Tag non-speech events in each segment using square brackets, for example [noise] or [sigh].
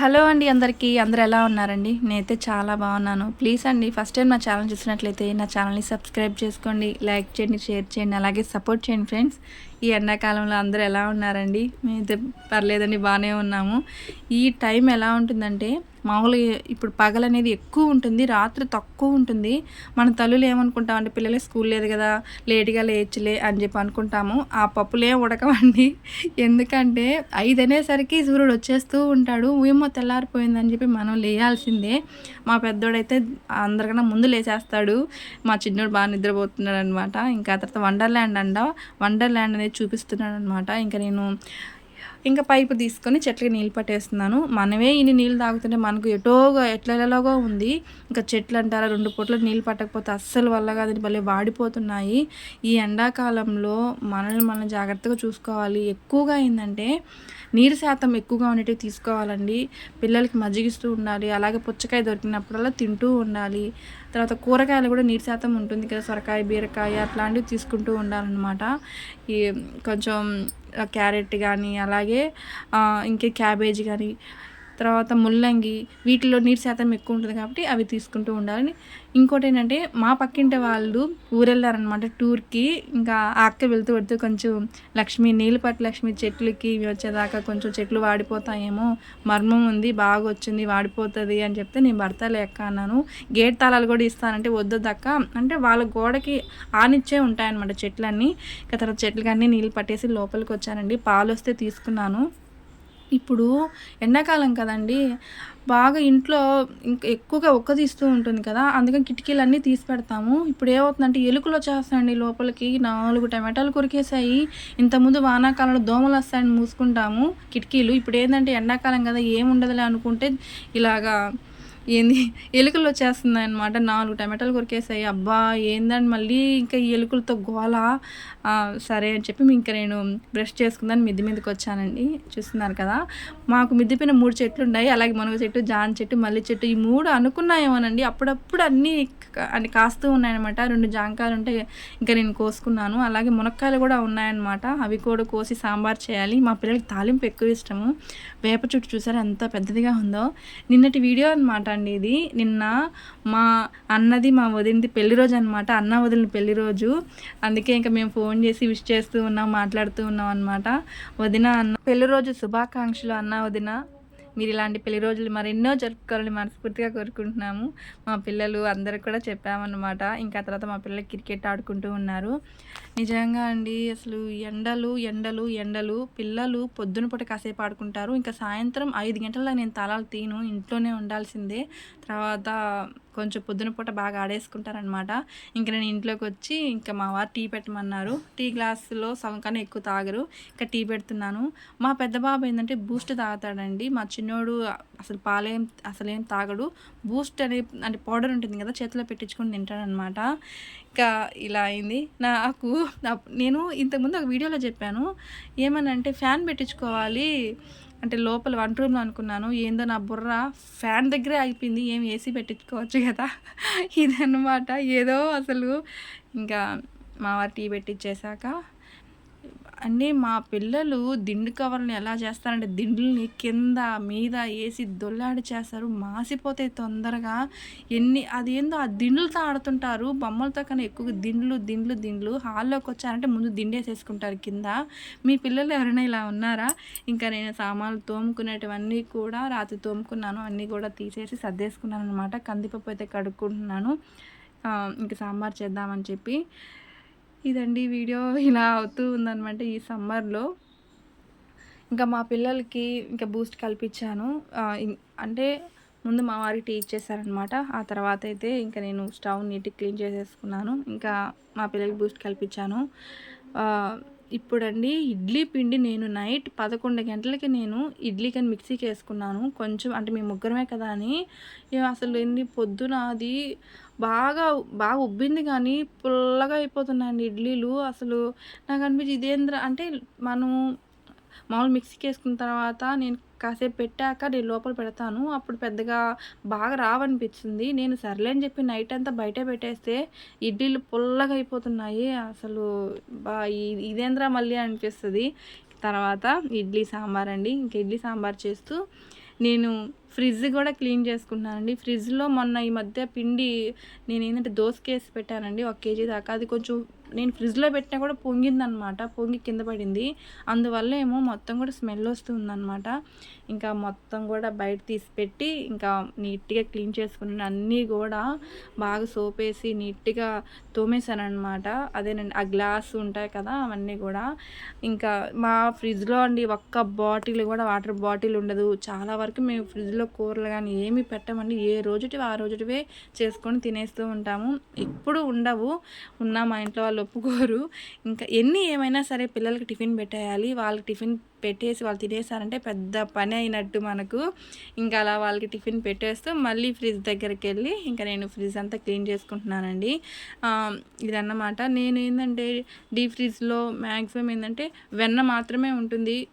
Hello అండి అందరికీ. అందరు ఎలా ఉన్నారండి? నేనైతే చాలా బాగున్నాను. ప్లీజ్ అండి ఫస్ట్ టైం నా ఛానల్ చూసినట్లయితే నా ఛానల్ని సబ్స్క్రైబ్ చేసుకోండి లైక్ చేయండి షేర్ చేయండి అలాగే సపోర్ట్ చేయండి ఫ్రెండ్స్. ఈ ఎండాకాలంలో అందరూ ఎలా ఉన్నారండి? మేమైతే పర్లేదండి బాగానే ఉన్నాము. ఈ టైం ఎలా ఉంటుందంటే మామూలుగా ఇప్పుడు పగలు అనేది ఎక్కువ ఉంటుంది రాత్రి తక్కువ ఉంటుంది. మన తల్లులు ఏమనుకుంటామంటే పిల్లలే స్కూల్ లేదు కదా లేట్గా లేచలే అని చెప్పి అనుకుంటాము. ఆ పప్పులే ఉడకమండి ఎందుకంటే ఐదు అనేసరికి సూర్యుడు వచ్చేస్తూ ఉంటాడు. ఊయమ్మ తెల్లారిపోయిందని చెప్పి మనం లేయాల్సిందే. మా పెద్దోడైతే అందరికన్నా ముందు లేచేస్తాడు. మా చిన్నోడు బాగా నిద్రపోతున్నాడు అనమాట ఇంకా తర్వాత వండర్ల్యాండ్ అండ వండర్ల్యాండ్ అనేది చూపిస్తున్నాను అనమాట ఇంకా నేను ఇంకా పైపు తీసుకొని చెట్లకి నీళ్ళు పట్టేస్తున్నాను. మనమే ఇన్ని నీళ్ళు తాగుతుంటే మనకు ఎటోగా ఎట్లెలాగో ఉంది. ఇంకా చెట్లు అంటారా రెండు పూట్ల నీళ్ళు పట్టకపోతే అస్సలు వల్ల కాదని భలే వాడిపోతున్నాయి. ఈ ఎండాకాలంలో మనల్ని మనం జాగ్రత్తగా చూసుకోవాలి. ఎక్కువగా ఏంటంటే నీరు శాతం ఎక్కువగా ఉండేటివి తీసుకోవాలండి. పిల్లలకి మజ్జిగిస్తూ ఉండాలి అలాగే పుచ్చకాయ దొరికినప్పుడల్లా తింటూ ఉండాలి. తర్వాత కూరగాయలు కూడా నీరు శాతం ఉంటుంది కదా సొరకాయ బీరకాయ అట్లాంటివి తీసుకుంటూ ఉండాలన్నమాట. ఈ కొంచెం క్యారెట్ కానీ అలాగే ఇంకే క్యాబేజీ కానీ తర్వాత ముల్లంగి వీటిలో నీరు శాతం ఎక్కువ ఉంటుంది కాబట్టి అవి తీసుకుంటూ ఉండాలని. ఇంకోటి ఏంటంటే మా పక్కింటి వాళ్ళు ఊరెళ్ళారనమాట టూర్కి. ఇంకా ఆ అక్క వెళ్తూ వెళ్తూ కొంచెం లక్ష్మి నీళ్ళు పట్టు లక్ష్మి చెట్లకి వచ్చేదాకా కొంచెం చెట్లు వాడిపోతాయేమో మర్మం ఉంది బాగా వచ్చింది వాడిపోతుంది అని చెప్తే నేను భర్త లేక అన్నాను. గేట్ తాళాలు కూడా ఇస్తానంటే వద్దదక్క అంటే వాళ్ళ గోడకి ఆనిచ్చే ఉంటాయన్నమాట చెట్లన్నీ. ఇంకా తర్వాత చెట్లు కానీ నీళ్ళు పట్టేసి లోపలికి వచ్చానండి పాలు వస్తే తీసుకున్నాను. ఇప్పుడు ఎండాకాలం కదండి బాగా ఇంట్లో ఇంక ఎక్కువగా ఒక్క తీస్తూ ఉంటుంది కదా అందుకని కిటికీలన్నీ తీసి పెడతాము. ఇప్పుడు ఏమవుతుందంటే ఎలుకలు వచ్చేస్తాయండి లోపలికి నాలుగు టమాటాలు కొరికేసాయి ఇంతకుముందు వానాకాలంలో దోమలు వస్తాయని మూసుకుంటాము కిటికీలు. ఇప్పుడు ఏంటంటే ఎండాకాలం కదా ఏముండదులే అనుకుంటే ఇలాగా ఏంది? ఎలుకలు వచ్చేస్తున్నాయి అనమాట నాలుగు టమాటాలు కొరికేసాయి. అబ్బా ఏందని మళ్ళీ? ఇంకా ఈ ఎలుకలతో గోల. సరే అని చెప్పి ఇంకా నేను బ్రష్ చేసుకుందని మిద్ది మీదకి వచ్చానండి. చూస్తున్నారు కదా? మాకు మిద్ది పైన మూడు చెట్లు ఉన్నాయి. అలాగే మునగ చెట్టు జాన్ చెట్టు మల్లి చెట్టు ఈ మూడు అనుకున్నాయేమోనండి. అప్పుడప్పుడు అన్నీ అన్ని కాస్తూ ఉన్నాయన్నమాట. రెండు జాంకాయలు ఉంటే ఇంకా నేను కోసుకున్నాను. అలాగే మునక్కాయలు కూడా ఉన్నాయన్నమాట. అవి కూడా కోసి సాంబార్ చేయాలి. మా పిల్లలకి తాలింపు ఎక్కువ ఇష్టము. వేప చుట్టు చూసారు ఎంత పెద్దదిగా ఉందో? నిన్నటి వీడియో అనమాట అండి ఇది. నిన్న మా అన్నది మా వదిలింది పెళ్ళి రోజు అనమాట అన్న వదిలిన పెళ్ళి రోజు. అందుకే ఇంకా మేము ఫోన్ చేసి విష్ చేస్తూ ఉన్నాం మాట్లాడుతూ ఉన్నాం అనమాట వదిన అన్న పెళ్ళి రోజు శుభాకాంక్షలు అన్న వదిన. మీరు ఇలాంటి పెళ్ళి రోజులు మరెన్నో జరుపుకోవాలని మనస్ఫూర్తిగా కోరుకుంటున్నాము. మా పిల్లలు అందరికి కూడా చెప్పామన్నమాట. ఇంకా తర్వాత మా పిల్లలు క్రికెట్ ఆడుకుంటూ ఉన్నారు. నిజంగా అండి అసలు ఎండలు ఎండలు ఎండలు పిల్లలు పొద్దున పూట కాసేపు ఆడుకుంటారు. ఇంకా సాయంత్రం ఐదు గంటల నేను తలాలు తీను ఇంట్లోనే ఉండాల్సిందే. తర్వాత కొంచెం పొద్దున పూట బాగా ఆడేసుకుంటారనమాట ఇంకా నేను ఇంట్లోకి వచ్చి ఇంకా మా వారు టీ పెట్టమన్నారు. టీ గ్లాసులో సగం కన్నా ఎక్కువ తాగరు. ఇంకా టీ పెడుతున్నాను. మా పెద్ద బాబు ఏంటంటే బూస్ట్ తాగుతాడండి. మా చిన్నోడు అసలు పాలేం అసలేం తాగడు. బూస్ట్ అనే అంటే పౌడర్ ఉంటుంది కదా చేతిలో పెట్టించుకొని తింటాడనమాట ఇంకా ఇలా అయింది. నాకు నేను ఇంతకుముందు ఒక వీడియోలో చెప్పాను. ఏమనంటే ఫ్యాన్ పెట్టించుకోవాలి. అంటే లోపల వన్ రూమ్లో అనుకున్నాను ఏందో నా బుర్ర ఫ్యాన్ దగ్గరే అయిపోయింది ఏం ఏసీ పెట్టించుకోవచ్చు కదా. [laughs] ఇదన్నమాట. ఏదో అసలు ఇంకా మా వారు టీ పెట్టించేశాక అంటే మా పిల్లలు దిండు కవర్ని ఎలా చేస్తారంటే దిండుల్ని కింద మీద వేసి దొల్లాడి చేస్తారు. మాసిపోతే తొందరగా ఎన్ని అదేందో ఆ దిండులతో ఆడుతుంటారు. బొమ్మలతో కన్నా ఎక్కువ దిండ్లు దిండ్లు దిండ్లు హాల్లోకి వచ్చారంటే ముందు దిండేసేసుకుంటారు కింద. మీ పిల్లలు ఎవరైనా ఇలా ఉన్నారా? ఇంకా నేను సామాన్లు తోముకునేటివన్నీ కూడా రాత్రి తోముకున్నాను. అన్నీ కూడా తీసేసి సర్దేసుకున్నాను అనమాట కందిపప్పు అయితే కడుక్కుంటున్నాను. ఇంకా సాంబార్ చేద్దామని చెప్పి ఇదండి వీడియో ఇలా అవుతూ ఉందనమాట ఈ సమ్మర్లో. ఇంకా మా పిల్లలకి ఇంకా బూస్ట్ కల్పించాను. అంటే ముందు మా వారికి టీ ఇచ్చేసారనమాట ఆ తర్వాత అయితే ఇంకా నేను స్టవ్ నీట్గా క్లీన్ చేసేసుకున్నాను. ఇంకా మా పిల్లలకి బూస్ట్ కల్పించాను. ఇప్పుడండి ఇడ్లీ పిండి నేను నైట్ పదకొండు గంటలకి నేను ఇడ్లీ కానీ మిక్సీకి వేసుకున్నాను. కొంచెం అంటే మేము ముగ్గురమే కదా అని. అసలు ఎన్ని పొద్దున అది బాగా బాగా ఉబ్బింది కానీ పుల్లగా అయిపోతున్నాయండి ఇడ్లీలు. అసలు నాకు అనిపించి ఇదేంద్ర అంటే మనం మామూలు మిక్సీకి వేసుకున్న తర్వాత నేను కాసేపు పెట్టాక నేను లోపల పెడతాను. అప్పుడు పెద్దగా బాగా రావనిపించింది నేను సర్లే అని చెప్పి నైట్ అంతా బయటే పెట్టేస్తే ఇడ్లీలు పుల్లగా అయిపోతున్నాయి. అసలు బా ఇదేంద్రా మళ్ళీ అనిపిస్తుంది. తర్వాత ఇడ్లీ సాంబార్ అండి ఇంక ఇడ్లీ సాంబార్ చేస్తూ నేను ఫ్రిడ్జ్ కూడా క్లీన్ చేసుకుంటున్నానండి. ఫ్రిడ్జ్లో మొన్న ఈ మధ్య పిండి నేను ఏంటంటే దోసకేసి పెట్టానండి ఒక కేజీ దాకా. అది కొంచెం నేను ఫ్రిడ్జ్లో పెట్టినా కూడా పొంగిందనమాట పొంగి కింద పడింది. అందువల్ల ఏమో మొత్తం కూడా స్మెల్ వస్తుందన్నమాట. ఇంకా మొత్తం కూడా బయట తీసి పెట్టి ఇంకా నీట్గా క్లీన్ చేసుకున్నాను. అన్నీ కూడా బాగా సోప్ వేసి నీట్గా తోమేశానమాట అదేనండి ఆ గ్లాస్ ఉంటాయి కదా అవన్నీ కూడా. ఇంకా మా ఫ్రిడ్జ్లో అండి ఒక్క బాటిల్ కూడా వాటర్ బాటిల్ ఉండదు. చాలా వరకు మేము ఫ్రిడ్జ్లో కూరలు కానీ ఏమి పెట్టమండి. ఏ రోజుటి ఆ రోజుటివే చేసుకొని తినేస్తూ ఉంటాము. ఎప్పుడు ఉండవు. ఉన్నా మా ఇంట్లో వాళ్ళు ఒప్పుకోరు. ఇంకా ఎన్ని ఏమైనా సరే పిల్లలకి టిఫిన్ పెట్టేయాలి. వాళ్ళకి టిఫిన్ పెట్టేసి వాళ్ళు తినేసారంటే పెద్ద పని అయినట్టు మనకు. ఇంకా అలా వాళ్ళకి టిఫిన్ పెట్టేస్తూ మళ్ళీ ఫ్రిడ్జ్ దగ్గరికి వెళ్ళి ఇంకా నేను ఫ్రిడ్జ్ అంతా క్లీన్ చేసుకుంటున్నానండి. ఇదన్నమాట. నేను ఏంటంటే డీప్ ఫ్రిడ్జ్లో మ్యాక్సిమం ఏంటంటే వెన్న మాత్రమే ఉంటుంది.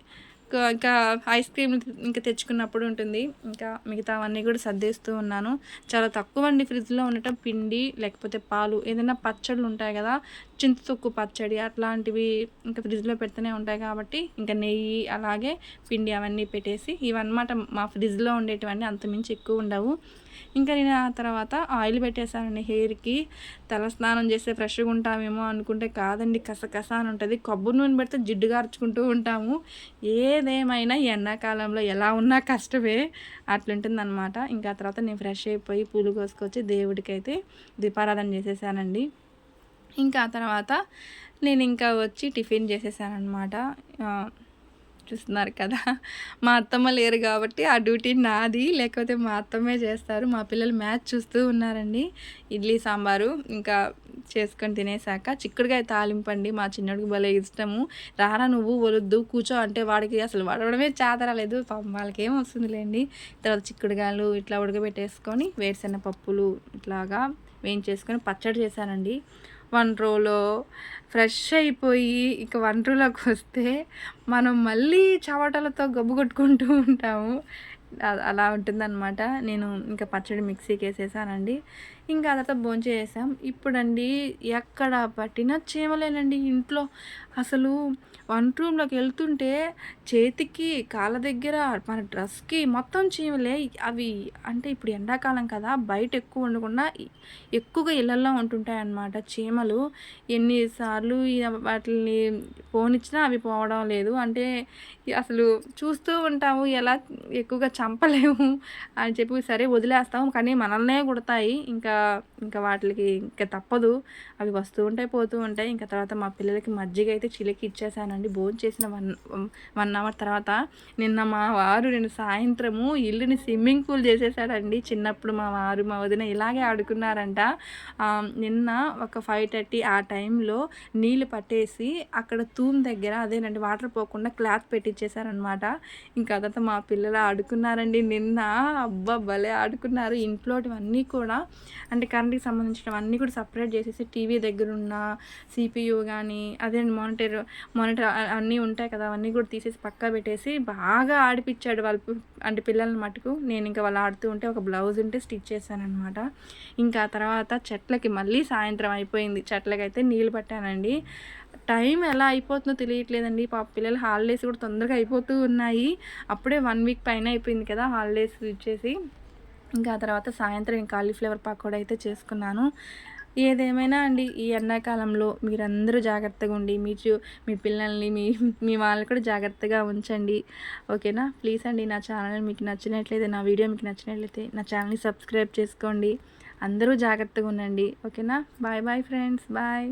ఇంకా ఐస్ క్రీమ్ ఇంకా తెచ్చుకున్నప్పుడు ఉంటుంది. ఇంకా మిగతా అవన్నీ కూడా సర్దేస్తూ ఉన్నాను. చాలా తక్కువ అండి ఫ్రిడ్జ్లో ఉండటం. పిండి లేకపోతే పాలు ఏదైనా పచ్చళ్ళు ఉంటాయి కదా చింతతొక్కు పచ్చడి అట్లాంటివి ఇంకా ఫ్రిడ్జ్లో పెడుతూనే ఉంటాయి కాబట్టి ఇంకా నెయ్యి అలాగే పిండి అవన్నీ పెట్టేసి ఇవన్నమాట మా ఫ్రిడ్జ్లో ఉండేటివన్నీ అంతమించి ఎక్కువ ఉండవు. ఇంకా నేను ఆ తర్వాత ఆయిల్ పెట్టేశానండి హెయిర్కి. తల స్నానం చేస్తే ఫ్రెష్గా ఉంటామేమో అనుకుంటే కాదండి కసకస అని ఉంటుంది. కొబ్బరి నూనె పెడితే జిడ్డు గార్చుకుంటూ ఉంటాము. ఏదేమైనా ఎండాకాలంలో ఎలా ఉన్నా కష్టమే అట్లుంటుంది అనమాట ఇంకా ఆ తర్వాత నేను ఫ్రెష్ అయిపోయి పూలు కోసుకొచ్చి దేవుడికి అయితే దీపారాధన చేసేసానండి. ఇంకా ఆ తర్వాత నేను ఇంకా వచ్చి టిఫిన్ చేసేసాను అనమాట చూస్తున్నారు కదా. మా అత్తమ్మ లేరు కాబట్టి ఆ డ్యూటీ నాది లేకపోతే మా అత్తమ్మే చేస్తారు. మా పిల్లలు మ్యాచ్ చూస్తూ ఉన్నారండి. ఇడ్లీ సాంబారు ఇంకా చేసుకొని తినేసాక చిక్కుడుకాయ తాలింపండి మా చిన్నడికి భలే ఇష్టము. రారా నువ్వు వలొద్దు కూర్చో అంటే వాడికి అసలు వడవడమే చేతరాలేదు పాపం వాళ్ళకి వస్తుందిలేండి. తర్వాత చిక్కుడుకాయలు ఇట్లా ఉడకబెట్టేసుకొని వేరుశెనగ పప్పులు ఇట్లాగా వేయించేసుకొని పచ్చడి చేశానండి. వన్ రోలో ఫ్రెష్ అయిపోయి ఇక వన్ రోలోకి వస్తే మనం మళ్ళీ చవటలతో గబ్బు కొట్టుకుంటూ ఉంటాము. అలా ఉంటుందన్నమాట. నేను ఇంకా పచ్చడి మిక్సీకి వేసేసానండి. ఇంకా అదంతా భోంచేసాం ఇప్పుడండి ఎక్కడ పట్టినా చీమలేనండి ఇంట్లో. అసలు వన్ రూమ్లోకి వెళ్తుంటే చేతికి కాళ్ళ దగ్గర మన డ్రెస్కి మొత్తం చీమలే. అవి అంటే ఇప్పుడు ఎండాకాలం కదా బయట ఎక్కువ ఉండకుండా ఎక్కువగా ఇళ్ళల్లో ఉంటుంటాయి అన్నమాట చీమలు. ఎన్నిసార్లు వాటిని పోనిచ్చినా అవి పోవడం లేదు. అంటే అసలు చూస్తూ ఉంటాము ఎలా ఎక్కువగా చంపలేము అని చెప్పి సరే వదిలేస్తాము కానీ మనల్నే కుడతాయి. ఇంకా ఇంకా వాటికి ఇంకా తప్పదు. అవి వస్తూ ఉంటాయి పోతూ ఉంటాయి. ఇంకా తర్వాత మా పిల్లలకి మజ్జిగ అయితే చిలికి ఇచ్చేసానండి. భోజనం చేసిన వన్ వన్ అవర్ తర్వాత నిన్న మా వారు నేను సాయంత్రము ఇల్లుని స్విమ్మింగ్ పూల్ చేసేసాడండి. చిన్నప్పుడు మా వారు మా వదిన ఇలాగే ఆడుకున్నారంట. నిన్న ఒక ఫైవ్ థర్టీ ఆ టైంలో నీళ్ళు పట్టేసి అక్కడ తూమ్ దగ్గర అదేనండి వాటర్ పోకుండా క్లాత్ పెట్టి ఇచ్చేసారనమాట ఇంకా తర్వాత మా పిల్లలు ఆడుకున్నారండి. నిన్న అబ్బా భలే ఆడుకున్నారు. ఇంట్లోటివన్నీ కూడా అంటే కరెంట్కి సంబంధించినవన్నీ కూడా సపరేట్ చేసేసి టీవీ దగ్గర ఉన్న సిపియు కానీ అదే మానిటర్ మానిటర్ అన్నీ ఉంటాయి కదా అవన్నీ కూడా తీసేసి పక్కా పెట్టేసి బాగా ఆడిపించాడు వాళ్ళు అంటే పిల్లలని మటుకు. నేను ఇంకా వాళ్ళు ఆడుతూ ఉంటే ఒక బ్లౌజ్ ఉంటే స్టిచ్ చేశానమాట ఇంకా తర్వాత చెట్లకి మళ్ళీ సాయంత్రం అయిపోయింది. చెట్లకైతే నీళ్ళు పట్టానండి. టైం ఎలా అయిపోతుందో తెలియట్లేదండి. పాప పిల్లలు హాలిడేస్ కూడా తొందరగా అయిపోతూ ఉన్నాయి. అప్పుడే వన్ వీక్ పైన అయిపోయింది కదా హాలిడేస్ ఇచ్చేసి. ఇంకా తర్వాత సాయంత్రం కాలీఫ్లవర్ పకోడా అయితే చేసుకున్నాను. ఏదేమైనా అండి ఈ ఎండాకాలంలో మీరందరూ జాగ్రత్తగా ఉండి మీ మీ పిల్లల్ని మీ మీ వాళ్ళని కూడా జాగ్రత్తగా ఉంచండి. ఓకేనా? ప్లీజ్ అండి నా ఛానల్ మీకు నచ్చినట్లయితే నా వీడియో మీకు నచ్చినట్లయితే నా ఛానల్ని సబ్స్క్రైబ్ చేసుకోండి. అందరూ జాగ్రత్తగా ఉండండి. ఓకేనా? Bye bye friends. బాయ్.